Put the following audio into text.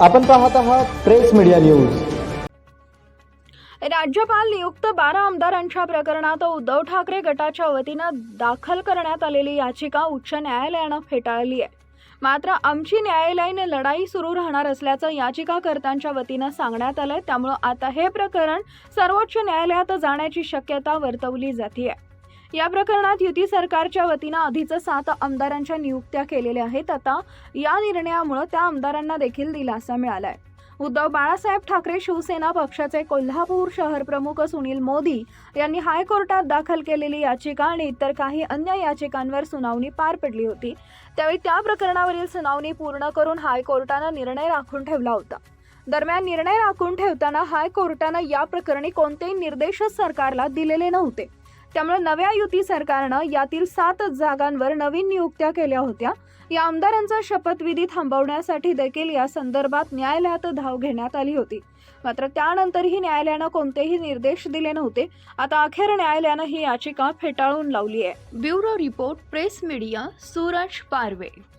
आपण पाहत आहात प्रेस मीडिया न्यूज. राज्यपाल नियुक्त बारा आमदारांच्या प्रकरणात उद्धव ठाकरे गटाच्या वतीनं दाखल करण्यात आलेली याचिका उच्च न्यायालयानं फेटाळली आहे. मात्र आमची न्यायालयीन लढाई सुरू राहणार असल्याचं याचिकाकर्त्यांच्या वतीनं सांगण्यात आलंय. त्यामुळं आता हे प्रकरण सर्वोच्च न्यायालयात जाण्याची शक्यता वर्तवली जाते या प्रकरणात युती सरकारच्या वतीनं आधीच सात आमदारांच्या नियुक्त्या केलेल्या आहेत. आता या निर्णयामुळे त्या आमदारांना देखील दिलासा मिळालाय. उद्धव बाळासाहेब ठाकरे शिवसेना पक्षाचे कोल्हापूर शहर प्रमुख सुनील मोदी यांनी हायकोर्टात दाखल केलेली याचिका आणि इतर काही अन्य याचिकांवर सुनावणी पार पडली होती. त्यावेळी त्या प्रकरणावरील सुनावणी पूर्ण करून हायकोर्टानं निर्णय राखून ठेवला होता. दरम्यान निर्णय राखून ठेवताना हायकोर्टानं या प्रकरणी कोणतेही निर्देश सरकारला दिलेले नव्हते. त्यामुळे नव्या युती सरकारनं यातील सात जागांवर नवीन नियुक्त्या केल्या होत्या. या आमदारांचा शपथविधी थांबवण्यासाठी देखील या संदर्भात न्यायालयात धाव घेण्यात आली होती. मात्र त्यानंतरही न्यायालयानं कोणतेही निर्देश दिले नव्हते. आता अखेर न्यायालयानं ही याचिका फेटाळून लावली आहे. Bureau report press media Suraj Parve.